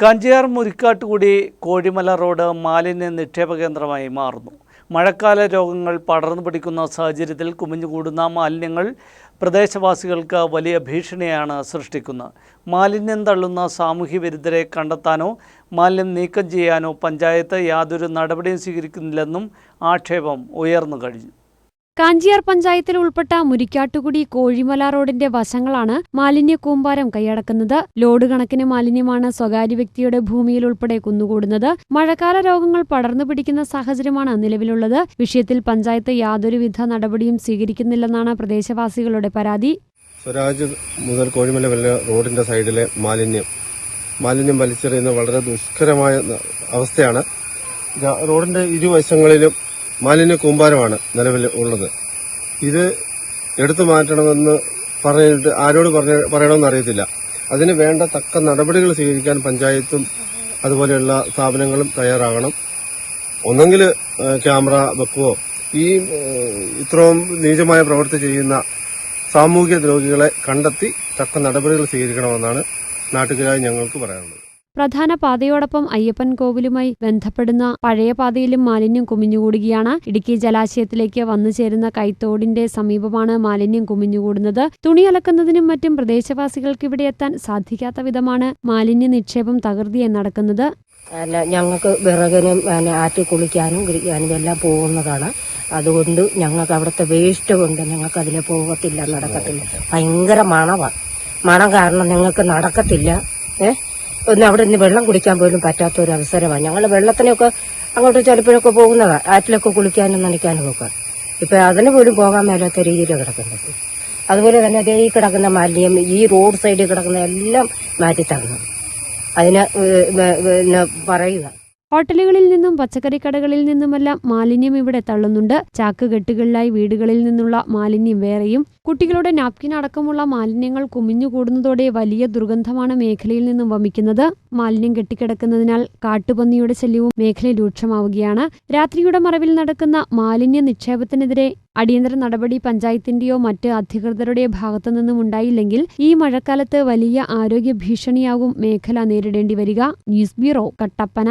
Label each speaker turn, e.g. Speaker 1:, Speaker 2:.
Speaker 1: കഞ്ചിയാർ Murikkattukudy Kozhimala road മാലിന്യ നിക്ഷേപ കേന്ദ്രമായി മാറുന്നു. മഴക്കാല രോഗങ്ങൾ പടർന്നു പിടിക്കുന്ന സാഹചര്യത്തിൽ കുമിഞ്ഞുകൂടുന്ന മാലിന്യങ്ങൾ പ്രദേശവാസികൾക്ക് വലിയ ഭീഷണിയാണ് സൃഷ്ടിക്കുന്നത്. മാലിന്യം തള്ളുന്ന സാമൂഹ്യ വിരുദ്ധരെ കണ്ടെത്താനോ മാലിന്യം നീക്കം ചെയ്യാനോ പഞ്ചായത്ത് യാതൊരു നടപടിയും സ്വീകരിക്കുന്നില്ലെന്നും ആക്ഷേപം ഉയർന്നു കഴിഞ്ഞു.
Speaker 2: കാഞ്ചിയാർ പഞ്ചായത്തിൽ ഉൾപ്പെട്ട മുരിക്കാട്ടുകുടി കോഴിമല റോഡിന്റെ വശങ്ങളാണ് മാലിന്യ കൂമ്പാരം കൈയടക്കുന്നത്. ലോഡ് കണക്കിന് മാലിന്യമാണ് സ്വകാര്യ വ്യക്തിയുടെ ഭൂമിയിൽ ഉൾപ്പെടെ കുന്നുകൂടുന്നത്. മഴക്കാല രോഗങ്ങൾ പടർന്നു പിടിക്കുന്ന സാഹചര്യമാണ് നിലവിലുള്ളത്. വിഷയത്തിൽ പഞ്ചായത്ത് യാതൊരുവിധ നടപടിയും സ്വീകരിക്കുന്നില്ലെന്നാണ് പ്രദേശവാസികളുടെ പരാതി.
Speaker 3: സ്വരാജ് മുതൽ കോഴിമല വല്ല റോഡിന്റെ സൈഡിലെ മാലിന്യം. മാലിന്യം വലിച്ചെറിയുന്ന വളരെ ദുഷ്കരമായ അവസ്ഥയാണ്. റോഡിന്റെ ഇരുവശങ്ങളിലും മാലിന്യ കൂമ്പാരമാണ് നിലവിൽ ഉള്ളത്. ഇത് എടുത്തു മാറ്റണമെന്ന് പറഞ്ഞിട്ട് ആരോട് പറഞ്ഞ പറയണമെന്ന് അറിയത്തില്ല. അതിന് വേണ്ട തക്ക നടപടികൾ സ്വീകരിക്കാൻ പഞ്ചായത്തും അതുപോലെയുള്ള സ്ഥാപനങ്ങളും തയ്യാറാകണം. ഒന്നെങ്കിൽ ക്യാമറ വെക്കുവോ? ഈ ഇത്രയും നീചമായ പ്രവൃത്തി ചെയ്യുന്ന സാമൂഹ്യ ദ്രോഹികളെ കണ്ടെത്തി തക്ക നടപടികൾ സ്വീകരിക്കണമെന്നാണ് നാട്ടുകാരായി ഞങ്ങൾക്ക് പറയാനുള്ളത്.
Speaker 2: പ്രധാന പാതയോടൊപ്പം അയ്യപ്പൻ കോവിലുമായി ബന്ധപ്പെടുന്ന പഴയ പാതയിലും മാലിന്യം കുമിഞ്ഞുകൂടുകയാണ്. ഇടുക്കി ജലാശയത്തിലേക്ക് വന്നു ചേരുന്ന കൈത്തോടിന്റെ സമീപമാണ് മാലിന്യം കുമിഞ്ഞുകൂടുന്നത്. തുണി അലക്കുന്നതിനും മറ്റും പ്രദേശവാസികൾക്ക് ഇവിടെ എത്താൻ സാധിക്കാത്ത വിധമാണ് മാലിന്യ നിക്ഷേപം തകൃതിയായി നടക്കുന്നത്.
Speaker 4: അല്ല ഞങ്ങൾക്ക് വിറകനും ആറ്റി കുളിക്കാനും കുടിക്കാനും എല്ലാം പോകുന്നതാണ്. അതുകൊണ്ട് ഞങ്ങൾക്ക് അവിടുത്തെ വേസ്റ്റ് കൊണ്ട് ഞങ്ങൾക്ക് അതിലെ പോകത്തില്ല നടക്കത്തില്ല. ഭയങ്കര മണമാണ് മണം കാരണം ഞങ്ങൾക്ക് നടക്കത്തില്ല. ഏ? ഒന്ന് അവിടെ നിന്ന് വെള്ളം കുടിക്കാൻ പോലും പറ്റാത്ത ഒരു അവസരമാണ്. ഞങ്ങൾ വെള്ളത്തിനൊക്കെ അങ്ങോട്ട് ചിലപ്പോഴൊക്കെ പോകുന്നതാണ് ആറ്റിലൊക്കെ കുളിക്കാനും നനയ്ക്കാനും ഒക്കെ. ഇപ്പൊ അതിന് പോലും പോകാൻ മേലാത്ത രീതിയിൽ കിടക്കുന്നത്. അതുപോലെ തന്നെ അതേ ഈ കിടക്കുന്ന മാലിന്യം ഈ റോഡ് സൈഡിൽ കിടക്കുന്ന എല്ലാം മാറ്റി തരണം അതിന് പറയുക.
Speaker 2: ഹോട്ടലുകളിൽ നിന്നും പച്ചക്കറി പച്ചക്കറിക്കടകളിൽ നിന്നുമെല്ലാം മാലിന്യം ഇവിടെ തള്ളുന്നുണ്ട്. ചാക്ക് കെട്ടുകളിലായി വീടുകളിൽ നിന്നുള്ള മാലിന്യം വേറെയും കുട്ടികളുടെ നാപ്കിൻ അടക്കമുള്ള മാലിന്യങ്ങൾ കുമിഞ്ഞുകൂടുന്നതോടെ വലിയ ദുർഗന്ധമാണ് മേഖലയിൽ നിന്നും വമിക്കുന്നത്. മാലിന്യം കെട്ടിക്കിടക്കുന്നതിനാൽ കാട്ടുപന്നിയുടെ ശല്യവും മേഖലയിൽ രൂക്ഷമാവുകയാണ്. രാത്രിയുടെ മറവിൽ നടക്കുന്ന മാലിന്യ നിക്ഷേപത്തിനെതിരെ അടിയന്തര നടപടി പഞ്ചായത്തിന്റെയോ മറ്റ് അധികൃതരുടെ ഭാഗത്തു നിന്നും ഉണ്ടായില്ലെങ്കിൽ ഈ മഴക്കാലത്ത് വലിയ ആരോഗ്യ ഭീഷണിയാകും മേഖല നേരിടേണ്ടി വരിക. News bureau Kattappana.